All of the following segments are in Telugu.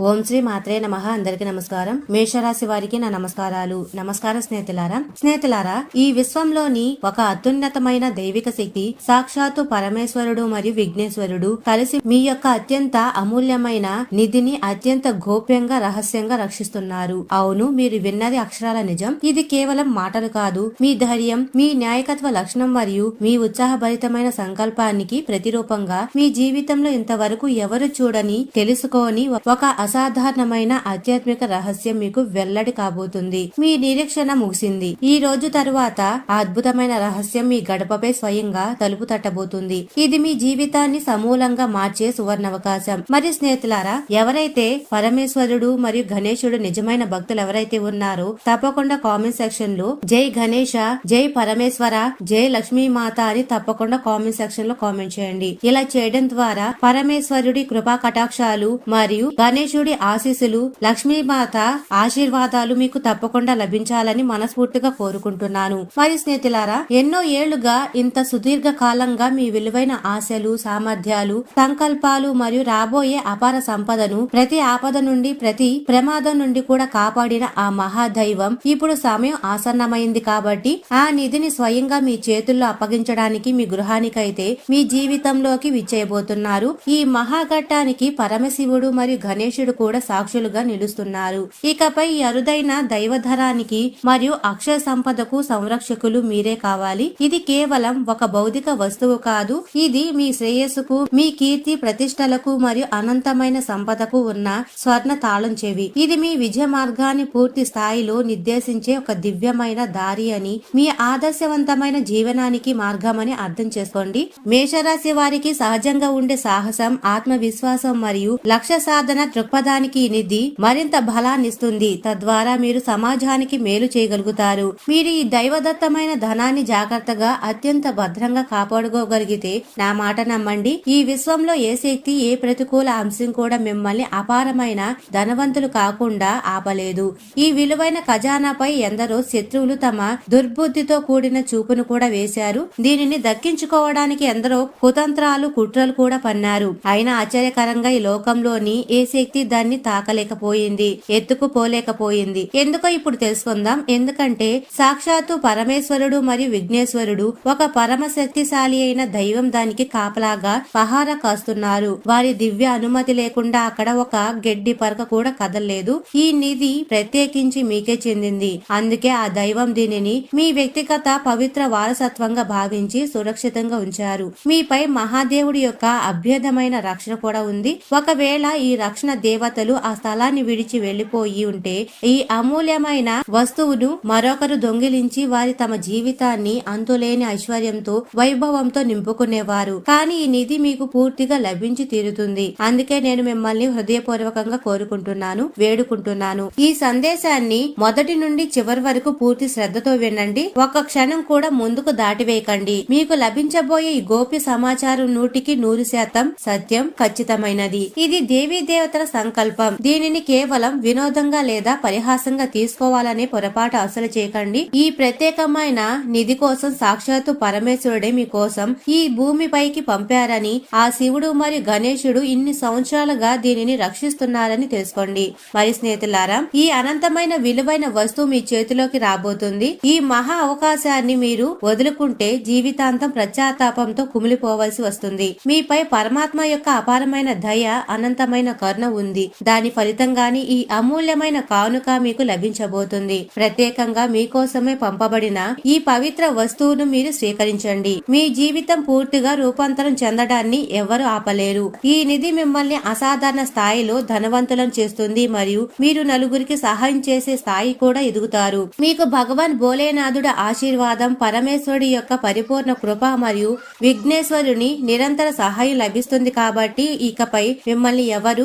ఓం శ్రీ మాత్రే నమ. అందరికి నమస్కారం. మేషరాశి వారికి నా నమస్కారాలు. నమస్కారం స్నేహితులారా. స్నేహితులారా ఈ విశ్వంలోని ఒక అత్యున్నతమైన దైవిక శక్తి సాక్షాత్తు పరమేశ్వరుడు మరియు విఘ్నేశ్వరుడు కలిసి మీ యొక్క అత్యంత అమూల్యమైన నిధిని అత్యంత గోప్యంగా రహస్యంగా రక్షిస్తున్నారు. అవును మీరు విన్నది అక్షరాల నిజం. ఇది కేవలం మాటలు కాదు. మీ ధైర్యం మీ న్యాయకత్వ లక్షణం మరియు మీ ఉత్సాహభరితమైన సంకల్పానికి ప్రతిరూపంగా మీ జీవితంలో ఇంతవరకు ఎవరు చూడని తెలుసుకోని ఒక అసాధారణమైన ఆధ్యాత్మిక రహస్యం మీకు వెల్లడి కాబోతుంది. మీ నిరీక్షణ ముగిసింది. ఈ రోజు తరువాత ఆ అద్భుతమైన రహస్యం మీ గడపపై స్వయంగా తలుపు తట్టబోతుంది. ఇది మీ జీవితాన్ని సమూలంగా మార్చే సువర్ణావకాశం. మరి స్నేహితులారా ఎవరైతే పరమేశ్వరుడు మరియు గణేశుడు నిజమైన భక్తులు ఎవరైతే ఉన్నారో తప్పకుండా కామెంట్ సెక్షన్లో జై గణేష జై పరమేశ్వర జై లక్ష్మీ మాత అని తప్పకుండా కామెంట్ సెక్షన్లో కామెంట్ చేయండి. ఇలా చేయడం ద్వారా పరమేశ్వరుడి కృపా కటాక్షాలు మరియు గణేష్ గణేశుడి ఆశీస్సులు లక్ష్మీమాత ఆశీర్వాదాలు మీకు తప్పకుండా లభించాలని మనస్ఫూర్తిగా కోరుకుంటున్నాను. మరి స్నేహితులారా ఎన్నో ఏళ్ళుగా ఇంత సుదీర్ఘ కాలంగా మీ విలువైన ఆశలు సామర్థ్యాలు సంకల్పాలు మరియు రాబోయే అపార సంపదను ప్రతి ఆపద నుండి ప్రతి ప్రమాదం నుండి కూడా కాపాడిన ఆ మహాదైవం ఇప్పుడు సమయం ఆసన్నమైంది కాబట్టి ఆ నిధిని స్వయంగా మీ చేతుల్లో అప్పగించడానికి మీ గృహానికైతే మీ జీవితంలోకి విచ్చేయబోతున్నారు. ఈ మహాఘట్టానికి పరమశివుడు మరియు గణేశుడు కూడా సాక్షులుగా నిలుస్తున్నారు. ఇకపై ఈ అరుదైన దైవధరానికి మరియు అక్షయ సంపదకు సంరక్షకులు మీరే కావాలి. ఇది కేవలం ఒక భౌతిక వస్తువు కాదు. ఇది మీ శ్రేయస్సుకు మీ కీర్తి ప్రతిష్టలకు మరియు అనంతమైన సంపదకు ఉన్న స్వర్ణ తాళం చెవి. ఇది మీ విజయ మార్గాన్ని పూర్తి స్థాయిలో నిర్దేశించే ఒక దివ్యమైన దారి అని మీ ఆదర్శవంతమైన జీవనానికి మార్గమని అర్థం చేసుకోండి. మేషరాశి వారికి సహజంగా ఉండే సాహసం ఆత్మవిశ్వాసం మరియు లక్ష్య సాధన దృక్పథానికి నిధి మరింత బలాన్నిస్తుంది. తద్వారా మీరు సమాజానికి మేలు చేయగలుగుతారు. మీరు ఈ దైవదత్తమైన ధనాన్ని జాగ్రత్తగా అత్యంత భద్రంగా కాపాడుకోగలిగితే నా మాట నమ్మండి. ఈ విశ్వంలో ఏ శక్తి ఏ ప్రతికూల అంశం కూడా మిమ్మల్ని అపారమైన ధనవంతులు కాకుండా ఆపలేదు. ఈ విలువైన ఖజానాపై ఎందరో శత్రువులు తమ దుర్బుద్ధితో కూడిన చూపును కూడా వేశారు. దీనిని దక్కించుకోవడానికి ఎందరో కుతంత్రాలు కుట్రలు కూడా పన్నారు. అయినా ఆశ్చర్యకరంగా ఈ లోకంలోని ఏ శక్తి దాన్ని తాకలేకపోయింది ఎత్తుకుపోలేకపోయింది. ఎందుకో ఇప్పుడు తెలుసుకుందాం. ఎందుకంటే సాక్షాత్తు పరమేశ్వరుడు మరియు విఘ్నేశ్వరుడు ఒక పరమ శక్తిశాలి అయిన దైవం దానికి కాపలాగా పహార కాస్తున్నారు. వారి దివ్య అనుమతి లేకుండా అక్కడ ఒక గడ్డి పరక కూడా కదలలేదు. ఈ నిధి ప్రత్యేకించి మీకే చెందింది. అందుకే ఆ దైవం దీనిని మీ వ్యక్తిగత పవిత్ర వారసత్వంగా భావించి సురక్షితంగా ఉంచారు. మీపై మహాదేవుడి యొక్క అభ్యర్థమైన రక్షణ కూడా ఉంది. ఒకవేళ ఈ రక్షణ దేవతలు ఆ స్థలాన్ని విడిచి వెళ్ళిపోయి ఉంటే ఈ అమూల్యమైన వస్తువును మరొకరు దొంగిలించి వారి తమ జీవితాన్ని అంతులేని ఐశ్వర్యంతో వైభవంతో నింపుకునేవారు. కానీ ఈ నిధి మీకు పూర్తిగా లభించి తీరుతుంది. అందుకే నేను మిమ్మల్ని హృదయపూర్వకంగా కోరుకుంటున్నాను వేడుకుంటున్నాను. ఈ సందేశాన్ని మొదటి నుండి చివరి వరకు పూర్తి శ్రద్ధతో వినండి. ఒక క్షణం కూడా ముందుకు దాటివేయకండి. మీకు లభించబోయే ఈ గోప్య సమాచారం నూటికి నూరు శాతం సత్యం ఖచ్చితమైనది. ఇది దేవీ దేవతల సంకల్పం. దీనిని కేవలం వినోదంగా లేదా పరిహాసంగా తీసుకోవాలనే పొరపాటు అసలు చేయకండి. ఈ ప్రత్యేకమైన నిధి కోసం సాక్షాత్తు పరమేశ్వరుడే మీకోసం ఈ భూమిపైకి పంపారని ఆ శివుడు మరియు గణేశుడు ఇన్ని సంవత్సరాలుగా దీనిని రక్షిస్తున్నారని తెలుసుకోండి. మరి స్నేహితులారా ఈ అనంతమైన విలువైన వస్తువు మీ చేతిలోకి రాబోతుంది. ఈ మహా అవకాశాన్ని మీరు వదులుకుంటే జీవితాంతం ప్రత్యాతాపంతో కుమిలిపోవలసి వస్తుంది. మీపై పరమాత్మ యొక్క అపారమైన దయ అనంతమైన కరుణ ఉంది. దాని ఫలితంగానే ఈ అమూల్యమైన కానుక మీకు లభించబోతుంది. ప్రత్యేకంగా మీకోసమే పంపబడిన ఈ పవిత్ర వస్తువును మీరు స్వీకరించండి. మీ జీవితం పూర్తిగా రూపాంతరం చెందడాన్ని ఎవరు ఆపలేరు. ఈ నిధి మిమ్మల్ని అసాధారణ స్థాయిలో ధనవంతులను చేస్తుంది మరియు మీరు నలుగురికి సహాయం చేసే స్థాయి కూడా ఎదుగుతారు. మీకు భగవాన్ భోలేనాథుడు ఆశీర్వాదం పరమేశ్వరుడి యొక్క పరిపూర్ణ కృప మరియు విఘ్నేశ్వరుని నిరంతర సహాయం లభిస్తుంది కాబట్టి ఇకపై మిమ్మల్ని ఎవరు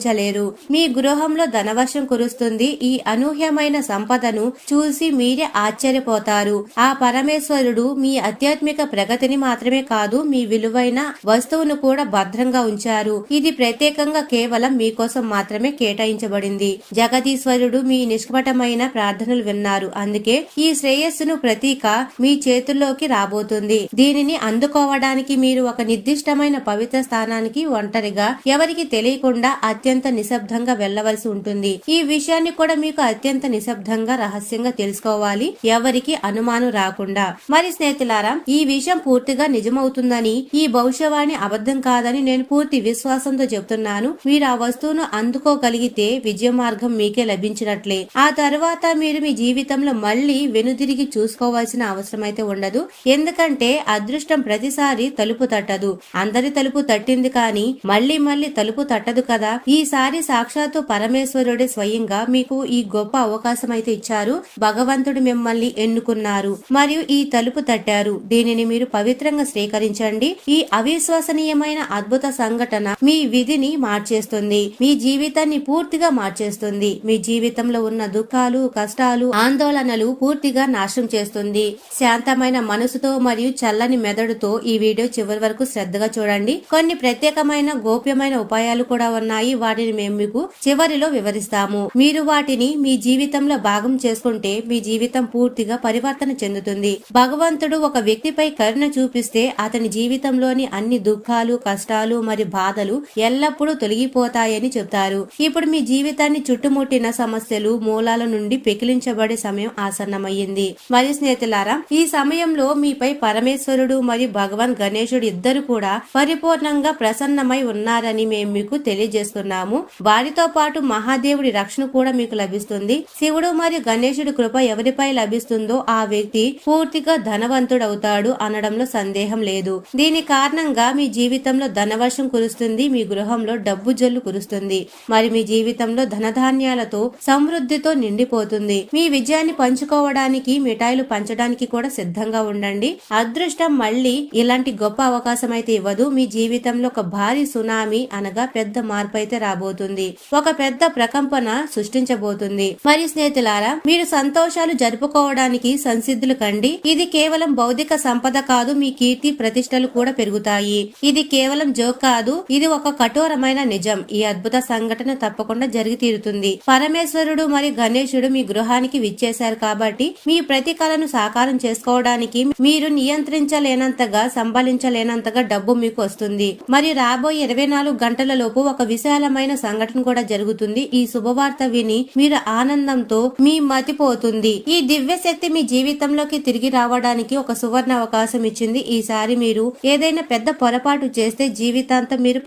నిరోధించలేరు మీ గృహంలో ధనవర్షం కురుస్తుంది. ఈ అనూహ్యమైన సంపదను చూసి మీరే ఆశ్చర్యపోతారు. ఆ పరమేశ్వరుడు మీ ఆధ్యాత్మిక ప్రగతిని మాత్రమే కాదు మీ విలువైన వస్తువును కూడా భద్రంగా ఉంచారు. ఇది ప్రత్యేకంగా కేవలం మీకోసం మాత్రమే కేటాయించబడింది. జగదీశ్వరుడు మీ నిష్కపటమైన ప్రార్థనలు విన్నారు. అందుకే ఈ శ్రేయస్సును ప్రతీక మీ చేతుల్లోకి రాబోతుంది. దీనిని అందుకోవడానికి మీరు ఒక నిర్దిష్టమైన పవిత్ర స్థానానికి ఒంటరిగా ఎవరికి తెలియకుండా అత్యంత అత్యంత నిశ్శబ్దంగా వెళ్ళవలసి ఉంటుంది. ఈ విషయాన్ని కూడా మీకు అత్యంత నిశ్శబ్దంగా రహస్యంగా తెలుసుకోవాలి. ఎవరికి అనుమానం రాకుండా. మరి స్నేహితులారా ఈ విషయం పూర్తిగా నిజమవుతుందని ఈ భవిష్యవాణి అబద్ధం కాదని నేను పూర్తి విశ్వాసంతో చెప్తున్నాను. మీరు ఆ వస్తువును అందుకోగలిగితే విజయ మార్గం మీకే లభించినట్లే. ఆ తర్వాత మీరు మీ జీవితంలో మళ్ళీ వెనుదిరిగి చూసుకోవాల్సిన అవసరం అయితే ఉండదు. ఎందుకంటే అదృష్టం ప్రతిసారి తలుపు తట్టదు. అందరి తలుపు తట్టింది కానీ మళ్ళీ మళ్ళీ తలుపు తట్టదు కదా. ఈసారి సాక్షాత్తు పరమేశ్వరుడే స్వయంగా మీకు ఈ గొప్ప అవకాశం అయితే ఇచ్చారు. భగవంతుడు మిమ్మల్ని ఎన్నుకున్నారు మరియు ఈ తలుపు తట్టారు. దీనిని మీరు పవిత్రంగా స్వీకరించండి. ఈ అవిశ్వసనీయమైన అద్భుత సంఘటన మీ విధిని మార్చేస్తుంది. మీ జీవితాన్ని పూర్తిగా మార్చేస్తుంది. మీ జీవితంలో ఉన్న దుఃఖాలు కష్టాలు ఆందోళనలు పూర్తిగా నాశనం చేస్తుంది. శాంతమైన మనసుతో మరియు చల్లని మెదడుతో ఈ వీడియో చివరి వరకు శ్రద్ధగా చూడండి. కొన్ని ప్రత్యేకమైన గోప్యమైన ఉపాయాలు కూడా ఉన్నాయి. వాటిని మేము మీకు చివరిలో వివరిస్తాము. మీరు వాటిని మీ జీవితంలో భాగం చేసుకుంటే మీ జీవితం పూర్తిగా పరివర్తన చెందుతుంది. భగవంతుడు ఒక వ్యక్తిపై కరుణ చూపిస్తే అతని జీవితంలోని అన్ని దుఃఖాలు కష్టాలు మరియు బాధలు ఎల్లప్పుడూ తొలగిపోతాయని చెప్తారు. ఇప్పుడు మీ జీవితాన్ని చుట్టుముట్టిన సమస్యలు మూలాల నుండి పెకిలించబడే సమయం ఆసన్నమయ్యింది. మరి స్నేహితులారా ఈ సమయంలో మీపై పరమేశ్వరుడు మరియు భగవాన్ గణేశుడు ఇద్దరు కూడా పరిపూర్ణంగా ప్రసన్నమై ఉన్నారని మేము మీకు తెలియజేస్తున్నాము. వారితో పాటు మహాదేవుడి రక్షణ కూడా మీకు లభిస్తుంది. శివుడు మరియు గణేశుడి కృప ఎవరిపై లభిస్తుందో ఆ వ్యక్తి పూర్తిగా ధనవంతుడవుతాడు అనడంలో సందేహం లేదు. దీని కారణంగా మీ జీవితంలో ధనవర్షం కురుస్తుంది మీ గృహంలో డబ్బు జల్లు కురుస్తుంది. మరి మీ జీవితంలో ధనధాన్యాలతో సమృద్ధితో నిండిపోతుంది. మీ విజయాన్ని పంచుకోవడానికి మిఠాయిలు పంచడానికి కూడా సిద్ధంగా ఉండండి. అదృష్టం మళ్ళీ ఇలాంటి గొప్ప అవకాశం అయితే ఇవ్వదు. మీ జీవితంలో ఒక భారీ సునామీ అనగా పెద్ద మార్పు అయితే రాబోతుంది. ఒక పెద్ద ప్రకంపన సృష్టించబోతుంది. మరి స్నేహితులారా మీరు సంతోషాలు జరుపుకోవడానికి సంసిద్ధులు కండి. ఇది కేవలం భౌతిక సంపద కాదు మీ కీర్తి ప్రతిష్టలు కూడా పెరుగుతాయి. ఇది కేవలం జోక్ కాదు ఇది ఒక కఠోరమైన నిజం. ఈ అద్భుత సంఘటన తప్పకుండా జరిగి తీరుతుంది పరమేశ్వరుడు మరియు గణేశుడు మీ గృహానికి విచ్చేశారు కాబట్టి మీ ప్రతి కళను సాకారం చేసుకోవడానికి మీరు నియంత్రించలేనంతగా సంభాలించలేనంతగా డబ్బు మీకు వస్తుంది. మరియు రాబోయే ఇరవై నాలుగు గంటల లోపు ఒక విశాలమైన సంఘటన కూడా జరుగుతుంది. ఈ శుభవార్త విని మీరు ఆనందంతో మీ మతిపోతుంది ఈ దివ్య శక్తి మీ జీవితంలోకి తిరిగి రావడానికి ఒక సువర్ణ అవకాశం ఇచ్చింది. ఈసారి మీరు ఏదైనా పెద్ద పొరపాటు చేస్తే జీవితాంతం మీరు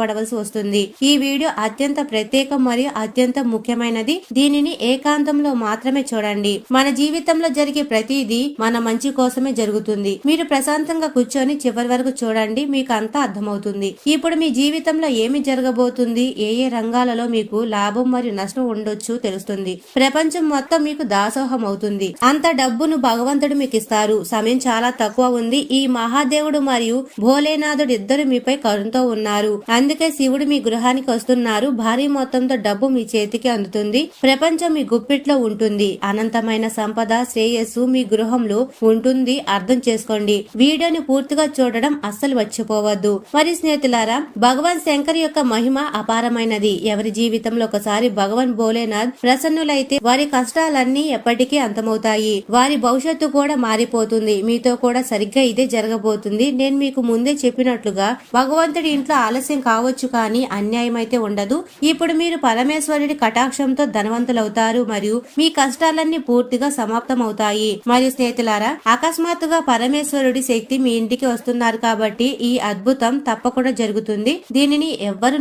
పడవలసి వస్తుంది. ఈ వీడియో అత్యంత ప్రత్యేకం మరియు అత్యంత ముఖ్యమైనది. దీనిని ఏకాంతంలో మాత్రమే చూడండి. మన జీవితంలో జరిగే ప్రతిదీ మన మంచి కోసమే జరుగుతుంది. మీరు ప్రశాంతంగా కూర్చొని చివరి వరకు చూడండి. మీకు అంతా అర్థమవుతుంది. ఇప్పుడు మీ జీవితంలో ఏమి జరగబోతుంది? ఏ ఏ రంగాలలో మీకు లాభం మరియు నష్టం ఉండొచ్చు తెలుస్తుంది. ప్రపంచం మొత్తం మీకు దాసోహం అవుతుంది. అంత డబ్బును భగవంతుడు మీకు ఇస్తారు. సమయం చాలా తక్కువ ఉంది. ఈ మహాదేవుడు మరియు భోలేనాథుడు ఇద్దరు మీపై కరుణతో ఉన్నారు. అందుకే శివుడు మీ గృహానికి వస్తున్నారు. భారీ మొత్తంతో డబ్బు మీ చేతికి అందుతుంది. ప్రపంచం మీ గుప్పిట్లో ఉంటుంది. అనంతమైన సంపద శ్రేయస్సు మీ గృహంలో ఉంటుంది. అర్థం చేసుకోండి. వీడియోని పూర్తిగా చూడడం అస్సలు వచ్చిపోవద్దు మరి స్నేహితులారా భగవాన్ శంకర్ యొక్క మహిమ అపారమైనది. ఎవరి జీవితంలో ఒకసారి భగవాన్ భోలేనాథ్ ప్రసన్నులైతే వారి కష్టాలన్నీ ఎప్పటికీ అంతమవుతాయి. వారి భవిష్యత్తు కూడా మారిపోతుంది. మీతో కూడా సరిగ్గా ఇదే జరగబోతుంది. నేను మీకు ముందే చెప్పినట్లుగా భగవంతుడి ఇంట్లో ఆలస్యం కావచ్చు కానీ అన్యాయం అయితే ఉండదు. ఇప్పుడు మీరు పరమేశ్వరుడి కటాక్షంతో ధనవంతులవుతారు మరియు మీ కష్టాలన్నీ పూర్తిగా సమాప్తమవుతాయి. మరియు స్నేహితులారా అకస్మాత్తుగా పరమేశ్వరుడి శక్తి మీ ఇంటికి వస్తున్నారు కాబట్టి ఈ అద్భుతం తప్పకుండా జరుగుతుంది. దీనిని ఎవ్వరు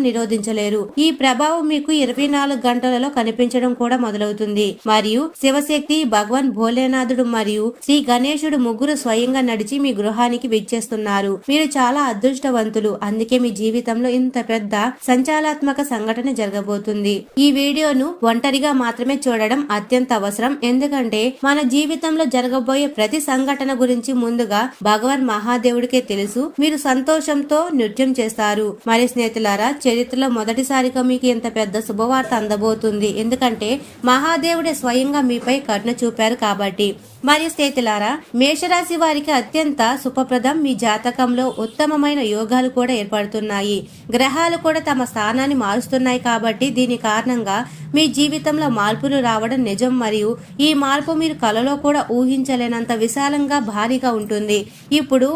నిరోధించలేరు ఈ ప్రభావం మీకు ఇరవై నాలుగు గంటలలో కనిపించడం కూడా మొదలవుతుంది. మరియు శివశక్తి భగవాన్ భోలేనాథుడు మరియు శ్రీ గణేశుడు ముగ్గురు స్వయంగా నడిచి మీ గృహానికి విచ్చేస్తున్నారు. మీరు చాలా అదృష్టవంతులు. అందుకే మీ జీవితంలో ఇంత పెద్ద సంచాలాత్మక సంఘటన జరగబోతుంది. ఈ వీడియోను ఒంటరిగా మాత్రమే చూడడం అత్యంత అవసరం. ఎందుకంటే మన జీవితంలో జరగబోయే ప్రతి సంఘటన గురించి ముందుగా భగవాన్ మహాదేవుడికే తెలుసు. మీరు సంతోషంతో నృత్యం చేస్తారు. మరి స్నేహితులారా చరిత్రలో మొదటిసారిగా మీకు ఇంత పెద్ద శుభవార్త అందబోతుంది. ఎందుకంటే మహాదేవుడే స్వయంగా మీపై కరుణ చూపారు కాబట్టి. మరియు స్నేహితులారా మేషరాశి వారికి అత్యంత శుభప్రదం మీ జాతకంలో ఉత్తమమైన యోగాలు కూడా ఏర్పడుతున్నాయి. గ్రహాలు కూడా తమ స్థానాన్ని మారుస్తున్నాయి కాబట్టి దీని కారణంగా మీ జీవితంలో మార్పులు రావడం నిజం మరియు ఈ మార్పు మీరు కలలో కూడా ఊహించలేనంత విశాలంగా భారీగా ఉంటుంది. ఇప్పుడు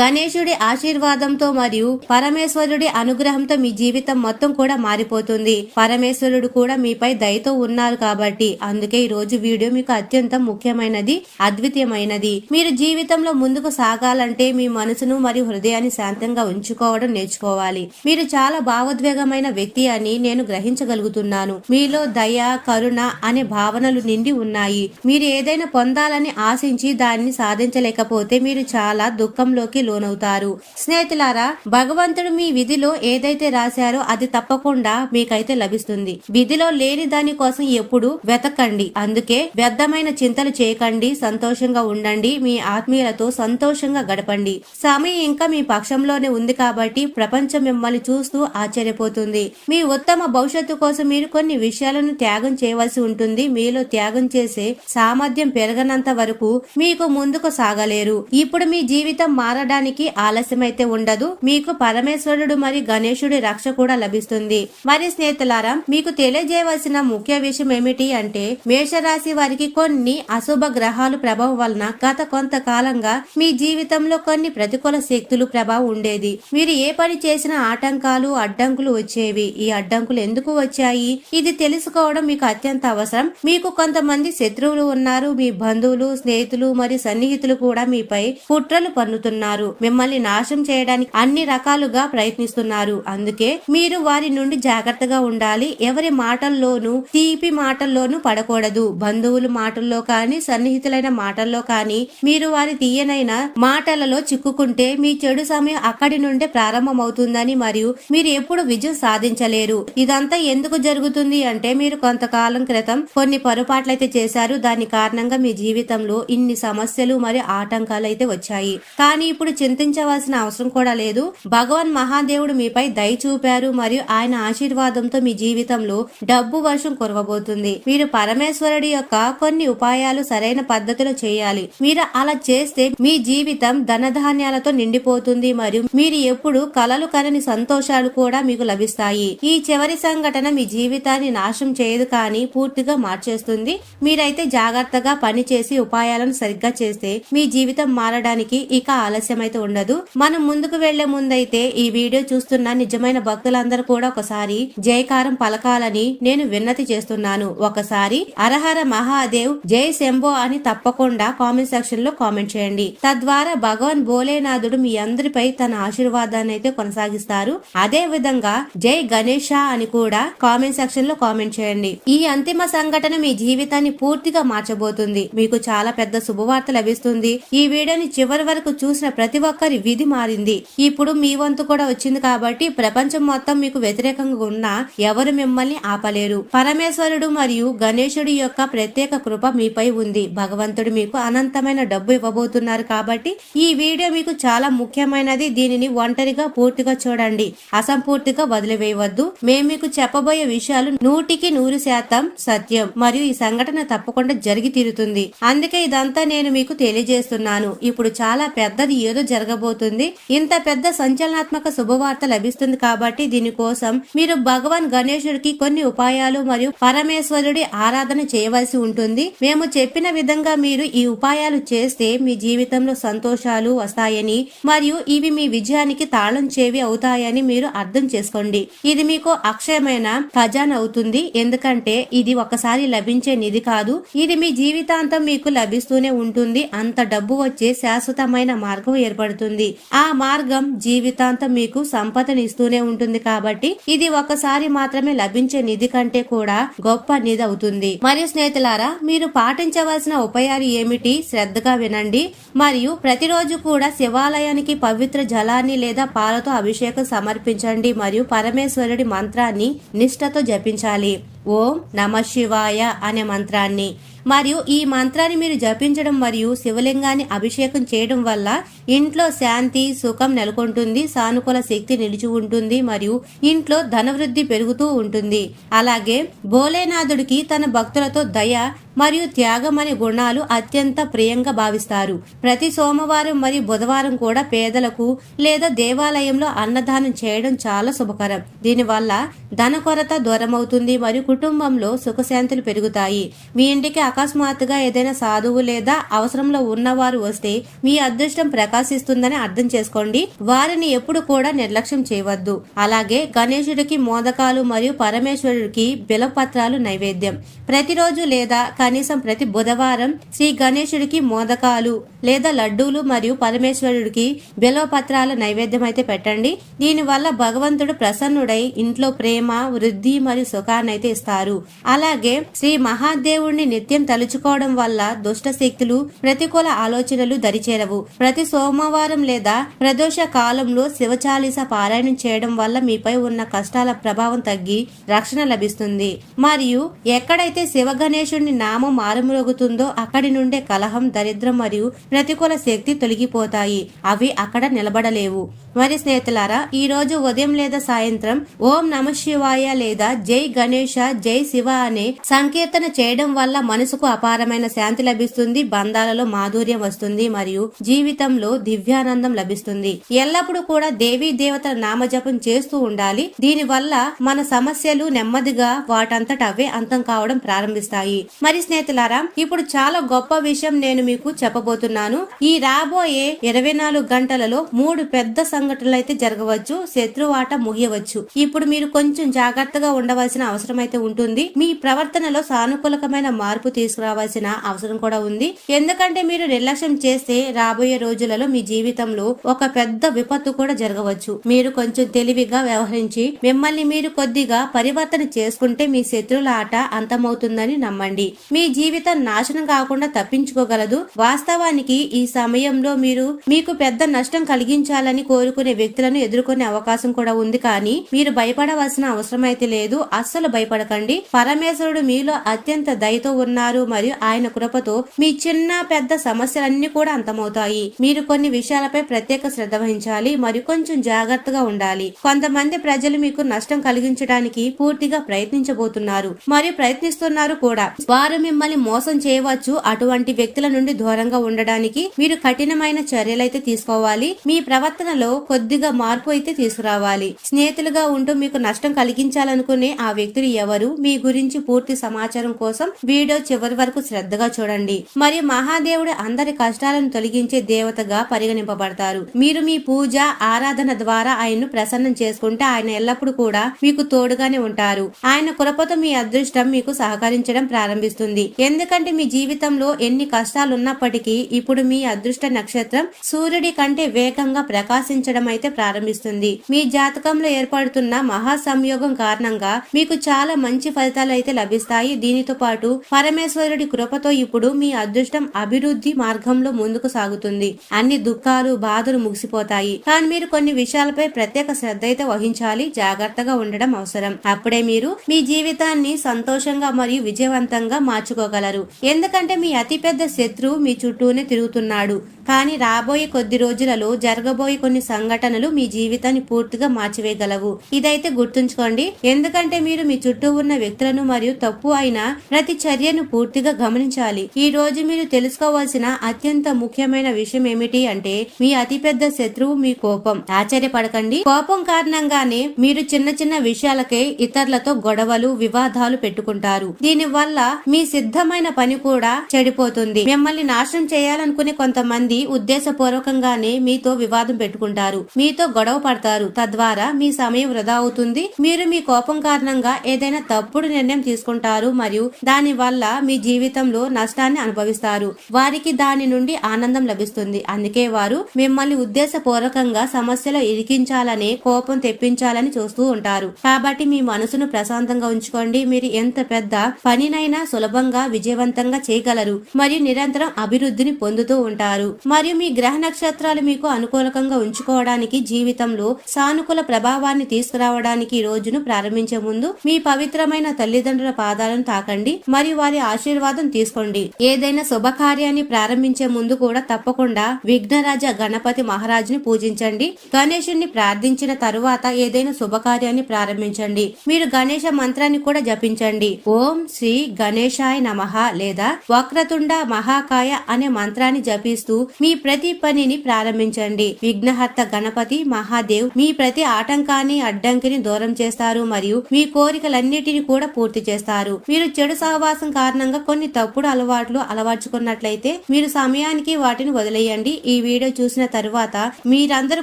గణేశుడి ఆశీర్వాదంతో మరియు పరమేశ్వరుడి అనుగ్రహంతో మీ జీవితం మొత్తం కూడా మారిపోతుంది. పరమేశ్వరుడు కూడా మీపై దయతో ఉన్నారు కాబట్టి అందుకే ఈ రోజు వీడియో మీకు అత్యంత ముఖ్యమైనది అద్వితీయమైనది. మీరు జీవితంలో ముందుకు సాగాలంటే మీ మనసును మరియు హృదయాన్ని శాంతంగా ఉంచుకోవడం నేర్చుకోవాలి. మీరు చాలా భావోద్వేగమైన వ్యక్తి అని నేను గ్రహించగలుగుతున్నాను. మీలో దయ కరుణ అనే భావనలు నిండి ఉన్నాయి. మీరు ఏదైనా పొందాలని ఆశించి దాన్ని సాధించలేకపోతే మీరు చాలా దుఃఖంలోకి లోనవుతారు. స్నేహితులారా భగవంతుడు మీ విధిలో ఏదైతే రాశారో అది తప్పకుండా మీకైతే లభిస్తుంది. విధిలో లేని దాని కోసం ఎప్పుడు వెతకండి. అందుకే వ్యర్థమైన చింతలు చేయకండి సంతోషంగా ఉండండి మీ ఆత్మీయులతో సంతోషంగా గడపండి. సమయం ఇంకా మీ పక్షంలోనే ఉంది కాబట్టి ప్రపంచం మిమ్మల్ని చూస్తూ ఆశ్చర్యపోతుంది. మీ ఉత్తమ భవిష్యత్తు కోసం మీరు కొన్ని విషయాలను త్యాగం చేయవలసి ఉంటుంది. మీలో త్యాగం చేసే సామర్థ్యం పెరగనంత వరకు మీకు ముందుకు సాగలేరు. ఇప్పుడు మీ జీవితం మారడానికి ఆలస్యమైతే ఉండదు. మీకు పరమేశ్వరుడు మరి గణేశుడి రక్ష కూడా లభిస్తుంది. మరి స్నేహితులారా మీకు తెలియజేయవలసిన ముఖ్య విషయం ఏమిటి అంటే మేషరాశి వారికి కొన్ని అశుభ గ్రహాలు ప్రభావం వలన గత కొంతకాలంగా మీ జీవితంలో కొన్ని ప్రతికూల శక్తులు ప్రభావం ఉండేది. మీరు ఏ పని చేసినా ఆటంకాలు అడ్డంకులు వచ్చేవి. ఈ అడ్డంకులు ఎందుకు వచ్చాయి? ఇది తెలుసుకోవడం మీకు అత్యంత అవసరం. మీకు కొంతమంది శత్రువులు ఉన్నారు. మీ బంధువులు స్నేహితులు మరియు సన్నిహితులు కూడా మీపై కుట్రలు పన్నుతున్నారు. మిమ్మల్ని నాశనం చేయడానికి అన్ని రకాలుగా ప్రయత్నిస్తున్నారు. అందుకే మీరు వారి నుండి జాగ్రత్తగా ఉండాలి. ఎవరి మాటల్లోనూ తీపి మాటల్లోనూ పడకూడదు. బంధువుల మాటల్లో కానీ సన్నిహితులైన మాటల్లో కానీ మీరు వారి తీయనైన మాటలలో చిక్కుకుంటే మీ చెడు సమయం అక్కడి నుండే ప్రారంభమవుతుందని మరియు మీరు ఎప్పుడు విజయం సాధించలేరు. ఇదంతా ఎందుకు జరుగుతుంది అంటే మీరు కొంతకాలం క్రితం కొన్ని పొరపాట్లయితే చేశారు. దాని కారణంగా మీ జీవితంలో ఇన్ని సమస్యలు మరియు ఆటంకాలు అయితే వచ్చాయి. కానీ ఇప్పుడు చింతించవలసిన అవసరం కూడా లేదు. భగవాన్ మహాదేవుడు మీపై దయ చూపారు మరియు ఆయన ఆశీర్వాదంతో మీ జీవితంలో డబ్బు వర్షం కురవబోతుంది. మీరు పరమేశ్వరుడి యొక్క కొన్ని ఉపాయాలు సరైన పద్ధతిలో చేయాలి. మీరు అలా చేస్తే మీ జీవితం ధనధాన్యాలతో నిండిపోతుంది మరియు మీరు ఎప్పుడు కలలు కనని సంతోషాలు కూడా మీకు లభిస్తాయి. ఈ చివరి సంఘటన మీ జీవితాన్ని నాశనం చేయదు కానీ పూర్తిగా మార్చేస్తుంది. మీరైతే జాగ్రత్తగా పని చేసి ఉపాయాలను సరిగ్గా చేస్తే మీ జీవితం మారడానికి ఇక ఆలస్యం అయితే ఉండదు. మనం ముందుకు వెళ్ళే ముందైతే ఈ వీడియో చూస్తున్న నిజమైన భక్తులందరూ కూడా ఒకసారి జయకారం పలకాలని నేను విన్నతి చేస్తున్నాను. ఒకసారి అరహర మహాదేవ్ జై శంభో అని తప్పకుండా కామెంట్ సెక్షన్లో కామెంట్ చేయండి. తద్వారా భగవాన్ భోలేనాథుడు మీ అందరిపై తన ఆశీర్వాదాన్ని అయితే కొనసాగిస్తారు. అదే విధంగా జై గణేష అని కూడా కామెంట్ సెక్షన్లో కామెంట్ చేయండి. ఈ అంతిమ సంఘటన మీ జీవితాన్ని పూర్తిగా మార్చబోతుంది. మీకు చాలా పెద్ద శుభవార్త లభిస్తుంది. ఈ వీడియోని చివరి వరకు చూసిన ప్రతి ఒక్కరి విధి మారింది. ఇప్పుడు మీ వంతు కూడా వచ్చింది కాబట్టి ప్రపంచం మొత్తం మీకు వ్యతిరేకంగా ఉన్నా ఎవరు మిమ్మల్ని ఆపలేరు. పరమేశ్వరుడు మరియు గణేశుడి యొక్క ప్రత్యేక కృప మీపై ఉంది. భగవంతుడు మీకు అనంతమైన డబ్బు ఇవ్వబోతున్నారు కాబట్టి ఈ వీడియో మీకు చాలా ముఖ్యమైనది. దీనిని ఒంటరిగా పూర్తిగా చూడండి. అసంపూర్తిగా వదిలివేయవద్దు. మేము మీకు చెప్పబోయే విషయాలు నూటికి నూరు శాతం సత్యం. మరియు ఈ సంఘటన తప్పకుండా జరిగి తీరుతుంది. అందుకే ఇదంతా నేను మీకు తెలియజేస్తున్నాను. ఇప్పుడు చాలా పెద్దది ఏదో జరగబోతుంది. ఇంత పెద్ద సంచలనాత్మక శుభవార్త లభిస్తుంది కాబట్టి దీనికోసం మీరు భగవాన్ గణేశుడికి కొన్ని ఉపాయాలు మరియు పరమేశ్వరుడి ఆరాధన చేయవలసి ఉంటుంది. మేము చెప్పిన విధంగా మీరు ఈ ఉపాయాలు చేస్తే మీ జీవితంలో సంతోషాలు వస్తాయని మరియు ఇవి మీ విజయానికి తాళం చేవి అవుతాయని మీరు అర్థం చేసుకోండి. ఇది మీకు అక్షయమైన ఖజానా అవుతుంది. ఎందుకంటే ఇది ఒకసారి లభించే నిధి కాదు. ఇది మీ జీవితాంతం మీకు లభిస్తూనే ఉంటుంది. అంత డబ్బు వచ్చే శాశ్వతమైన మార్గం ఏర్పడుతుంది. ఆ మార్గం జీవితాంతం మీకు సంపదనిస్తూనే ఉంటుంది కాబట్టి ఇది ఒకసారి మాత్రమే లభించే నిధి కంటే కూడా గొప్ప నిధి అవుతుంది. మరియు స్నేహితులారా మీరు పాటించవలసిన ఉపాయాలు ఏమిటి? శ్రద్ధగా వినండి. మరియు ప్రతిరోజు కూడా శివాలయానికి పవిత్ర జలాన్ని లేదా పాలతో అభిషేకం సమర్పించండి. మరియు పరమేశ్వరుడి మంత్రాన్ని నిష్ఠతో జపించాలి. ఓం నమ శివాయ అనే మంత్రాన్ని. మరియు ఈ మంత్రాన్ని మీరు జపించడం మరియు శివలింగాన్ని అభిషేకం చేయడం వల్ల ఇంట్లో శాంతి సుఖం నెలకొంటుంది సానుకూల శక్తి నిలిచి ఉంటుంది మరియు ఇంట్లో ధనవృద్ధి పెరుగుతూ ఉంటుంది. అలాగే భోలేనాథుడికి తన భక్తులతో దయ మరియు త్యాగం అనే గుణాలు అత్యంత ప్రియంగా భావిస్తారు. ప్రతి సోమవారం మరియు బుధవారం కూడా పేదలకు లేదా దేవాలయంలో అన్నదానం చేయడం చాలా శుభకరం. దీనివల్ల ధన కొరత దూరమవుతుంది మరియు కుటుంబంలో సుఖశాంతులు పెరుగుతాయి. మీ ఇంటికి అకస్మాత్తుగా ఏదైనా సాధువు లేదా అవసరంలో ఉన్నవారు వస్తే మీ అదృష్టం ప్రకాశిస్తుందని అర్థం చేసుకోండి. వారిని ఎప్పుడు కూడా నిర్లక్ష్యం చేయవద్దు. అలాగే గణేశుడికి మోదకాలు మరియు పరమేశ్వరుడికి బిలపత్రాలు నైవేద్యం. ప్రతిరోజు లేదా కనీసం ప్రతి బుధవారం శ్రీ గణేశుడికి మోదకాలు లేదా లడ్డూలు మరియు పరమేశ్వరుడికి బిలవపత్రాల నైవేద్యం అయితే పెట్టండి. దీనివల్ల భగవంతుడు ప్రసన్నుడై ఇంట్లో ప్రేమ వృద్ధి మరియు సుఖాన్నైతే ఇస్తారు. అలాగే శ్రీ మహాదేవుడిని నిత్యం తలుచుకోవడం వల్ల దుష్ట శక్తులు ప్రతికూల ఆలోచనలు దరిచేరవు. ప్రతి సోమవారం లేదా ప్రదోష కాలంలో శివచాలీస పారాయణం చేయడం వల్ల మీపై ఉన్న కష్టాల ప్రభావం తగ్గి రక్షణ లభిస్తుంది. మరియు ఎక్కడైతే శివ గణేశుడిని నామం మారుమ్రోగుతుందో అక్కడి నుండే కలహం దరిద్రం మరియు ప్రతికూల శక్తి తొలగిపోతాయి. అవి అక్కడ నిలబడలేవు. మరి స్నేహితులారా ఈ రోజు ఉదయం లేదా సాయంత్రం ఓం నమ శివాయ లేదా జై గణేష జై శివ అనే సంకీర్తన చేయడం వల్ల మనసుకు అపారమైన శాంతి లభిస్తుంది బంధాలలో మాధుర్యం వస్తుంది మరియు జీవితంలో దివ్యానందం లభిస్తుంది. ఎల్లప్పుడూ కూడా దేవీ దేవతల నామజపం చేస్తూ ఉండాలి. దీని వల్ల మన సమస్యలు నెమ్మదిగా వాటంతట అవే అంతం కావడం ప్రారంభిస్తాయి. మరి స్నేహితులారా ఇప్పుడు చాలా గొప్ప విషయం నేను మీకు చెప్పబోతున్నాను. ఈ రాబోయే ఇరవై నాలుగు గంటలలో మూడు పెద్ద సంఘటనలు అయితే జరగవచ్చు శత్రువాట ముగియవచ్చు. ఇప్పుడు మీరు కొంచెం జాగ్రత్తగా ఉండవలసిన అవసరం అయితే ఉంటుంది. మీ ప్రవర్తనలో సానుకూలకమైన మార్పు తీసుకురావాల్సిన అవసరం కూడా ఉంది. ఎందుకంటే మీరు నిర్లక్ష్యం చేస్తే రాబోయే రోజులలో మీ జీవితంలో ఒక పెద్ద విపత్తు కూడా జరగవచ్చు. మీరు కొంచెం తెలివిగా వ్యవహరించి మిమ్మల్ని మీరు కొద్దిగా పరివర్తన చేసుకుంటే మీ శత్రువుల ఆట అంతమవుతుందని నమ్మండి. మీ జీవితం నాశనం కాకుండా తప్పించుకోగలదు. వాస్తవానికి ఈ సమయంలో మీరు మీకు పెద్ద నష్టం కలిగించాలని కోరుకునే వ్యక్తులను ఎదుర్కొనే అవకాశం కూడా ఉంది కానీ మీరు భయపడవలసిన అవసరం అయితే లేదు. అస్సలు భయపడకండి. పరమేశ్వరుడు మీలో అత్యంత దయతో ఉన్నారు మరియు ఆయన కృపతో మీ చిన్న పెద్ద సమస్యలన్నీ కూడా అంతమవుతాయి. మీరు కొన్ని విషయాలపై ప్రత్యేక శ్రద్ధ వహించాలి. మరియు కొంచెం జాగ్రత్తగా ఉండాలి. కొంతమంది ప్రజలు మీకు నష్టం కలిగించడానికి పూర్తిగా ప్రయత్నించబోతున్నారు. మరియు ప్రయత్నిస్తున్నారు కూడా. వారు మిమ్మల్ని మోసం చేయవచ్చు. అటువంటి వ్యక్తుల నుండి దూరంగా ఉండడానికి మీరు కఠినమైన చర్యలైతే తీసుకోవాలి. మీ ప్రవర్తనలో కొద్దిగా మార్పు అయితే తీసుకురావాలి. స్నేహితులుగా ఉంటూ మీకు నష్టం కలిగించాలనుకునే ఆ వ్యక్తులు ఎవరు? మీ గురించి పూర్తి సమాచారం కోసం వీడియో చివరి వరకు శ్రద్ధగా చూడండి. మరియు మహాదేవుడు అందరి కష్టాలను తొలగించే దేవతగా పరిగణింపబడతారు. మీరు మీ పూజ ఆరాధన ద్వారా ఆయన్ను ప్రసన్నం చేసుకుంటే ఆయన ఎల్లప్పుడూ కూడా మీకు తోడుగానే ఉంటారు. ఆయన కృపతో మీ అదృష్టం మీకు సహకరించడం ప్రారంభిస్తుంది. ఎందుకంటే మీ జీవితంలో ఎన్ని కష్టాలు ఉన్నప్పటికీ ఇప్పుడు మీ అదృష్ట నక్షత్రం సూర్యుడి కంటే వేగంగా ప్రకాశించడం అయితే ప్రారంభిస్తుంది. మీ జాతకంలో ఏర్పడుతున్న మహా సంయోగం కారణంగా మీకు చాలా మంచి ఫలితాలు అయితే లభిస్తాయి. దీనితో పాటు పరమేశ్వరుడి కృపతో ఇప్పుడు మీ అదృష్టం అభివృద్ధి మార్గంలో ముందుకు సాగుతుంది. అన్ని దుఃఖాలు బాధలు ముగిసిపోతాయి. కానీ మీరు కొన్ని విషయాలపై ప్రత్యేక శ్రద్ధ అయితే వహించాలి. జాగ్రత్తగా ఉండడం అవసరం. అప్పుడే మీరు మీ జీవితాన్ని సంతోషంగా మరియు విజయవంతంగా మార్చుకోగలరు. ఎందుకంటే మీ అతిపెద్ద శత్రువు మీ చుట్టూనే తిరుగుతున్నాడు. కానీ రాబోయే కొద్ది రోజులలో జరగబోయే కొన్ని సంఘటనలు మీ జీవితాన్ని పూర్తిగా మార్చివేయగలవు. ఇదైతే గుర్తుంచుకోండి. ఎందుకంటే మీరు మీ చుట్టూ ఉన్న వ్యక్తులను మరియు తప్పు అయిన ప్రతి చర్యను పూర్తిగా గమనించాలి. ఈ రోజు మీరు తెలుసుకోవాల్సిన అత్యంత ముఖ్యమైన విషయం ఏమిటి అంటే మీ అతిపెద్ద శత్రువు మీ కోపం. ఆశ్చర్యపడకండి. కోపం కారణంగానే మీరు చిన్న చిన్న విషయాలకే ఇతరులతో గొడవలు వివాదాలు పెట్టుకుంటారు. దీని వల్ల మీ సిద్ధమైన పని కూడా చెడిపోతుంది. మిమ్మల్ని నాశనం చేయాలనుకునే కొంతమంది ఉద్దేశపూర్వకంగానే మీతో వివాదం పెట్టుకుంటారు. మీతో గొడవ పడతారు. తద్వారా మీ సమయం వృధా అవుతుంది. మీరు మీ కోపం కారణంగా ఏదైనా తప్పుడు నిర్ణయం తీసుకుంటారు మరియు దాని వల్ల మీ జీవితంలో నష్టాన్ని అనుభవిస్తారు. వారికి దాని నుండి ఆనందం లభిస్తుంది. అందుకే వారు మిమ్మల్ని ఉద్దేశపూర్వకంగా సమస్యలో ఇరికించాలనే కోపం తెప్పించాలని చూస్తూ ఉంటారు. కాబట్టి మీ మనసును ప్రశాంతంగా ఉంచుకోండి. మీరు ఎంత పెద్ద పనినైనా సులభంగా విజయవంతంగా చేయగలరు. మరియు నిరంతరం అభివృద్ధిని పొందుతూ ఉంటారు. మరియు మీ గ్రహ నక్షత్రాలు మీకు అనుకూలకంగా ఉంచుకోవడానికి జీవితంలో సానుకూల ప్రభావాన్ని తీసుకురావడానికి ఈ రోజును ప్రారంభించే ముందు మీ పవిత్రమైన తల్లిదండ్రుల పాదాలను తాకండి మరియు వారి ఆశీర్వాదం తీసుకోండి. ఏదైనా శుభకార్యాన్ని ప్రారంభించే ముందు కూడా తప్పకుండా విఘ్నరాజ గణపతి మహారాజుని పూజించండి. గణేశుణ్ణి ప్రార్థించిన తరువాత ఏదైనా శుభకార్యాన్ని ప్రారంభించండి. మీరు గణేశ మంత్రాన్ని కూడా జపించండి. ఓం శ్రీ గణేశాయ నమః లేదా వక్రతుండ మహాకాయ అనే మంత్రాన్ని జపిస్తూ మీ ప్రతి పనిని ప్రారంభించండి. విఘ్నహర్త గణపతి మహాదేవ్ మీ ప్రతి ఆటంకాన్ని అడ్డంకిని దూరం చేస్తారు మరియు మీ కోరికలన్నిటిని కూడా పూర్తి చేస్తారు. మీరు చెడు సహవాసం కారణంగా కొన్ని తప్పుడు అలవాట్లు అలవర్చుకున్నట్లయితే మీరు సమయానికి వాటిని వదిలేయండి. ఈ వీడియో చూసిన తరువాత మీరందరూ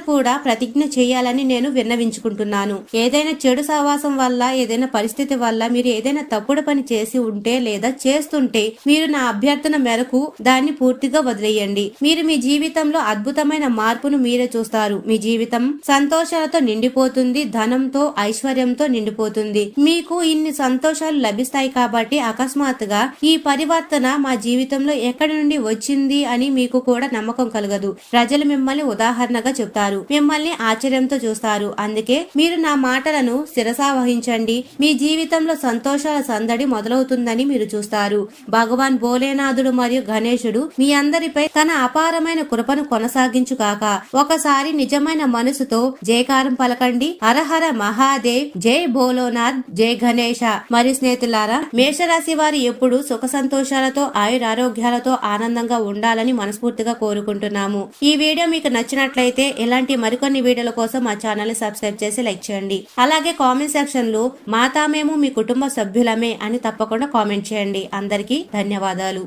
కూడా ప్రతిజ్ఞ చేయాలని నేను విన్నవించుకుంటున్నాను. ఏదైనా చెడు సహవాసం వల్ల ఏదైనా పరిస్థితి వల్ల మీరు ఏదైనా తప్పుడు పని చేసి ఉంటే లేదా చేస్తుంటే మీరు నా అభ్యర్థన మేరకు దాన్ని పూర్తిగా వదిలేయండి. మీరు మీ జీవితంలో అద్భుతమైన మార్పును మీరే చూస్తారు. మీ జీవితం సంతోషాలతో నిండిపోతుంది ధనంతో ఐశ్వర్యంతో నిండిపోతుంది. మీకు ఇన్ని సంతోషాలు లభిస్తాయి కాబట్టి అకస్మాత్తుగా ఈ పరివర్తన మా జీవితంలో ఎక్కడి నుండి వచ్చింది అని మీకు కూడా నమ్మకం కలగదు. ప్రజలు మిమ్మల్ని ఉదాహరణగా చెప్తారు. మిమ్మల్ని ఆశ్చర్యంతో చూస్తారు. అందుకే మీరు నా మాటలను శిరసా వహించండి. మీ జీవితంలో సంతోషాల సందడి మొదలవుతుందని మీరు చూస్తారు. భగవాన్ భోలేనాథుడు మరియు గణేశుడు మీ అందరిపై తన అపారమైన కృపను కొనసాగించుగాక ఒకసారి నిజమైన మనసుతో జయకారం పలకండి. హరహర మహాదేవ్. జై భోలోనాథ్. జై గణేష. మరి స్నేహితులారా మేషరాశి వారి ఎప్పుడు సుఖ సంతోషాలతో ఆయుర ఆరోగ్యాలతో ఆనందంగా ఉండాలని మనస్ఫూర్తిగా కోరుకుంటున్నాము. ఈ వీడియో మీకు నచ్చినట్లయితే ఇలాంటి మరికొన్ని వీడియోల కోసం మా ఛానల్ సబ్స్క్రైబ్ చేసి లైక్ చేయండి. అలాగే కామెంట్ సెక్షన్లో మాతా మేము మీ కుటుంబ సభ్యులమే అని తప్పకుండా కామెంట్ చేయండి. అందరికీ ధన్యవాదాలు.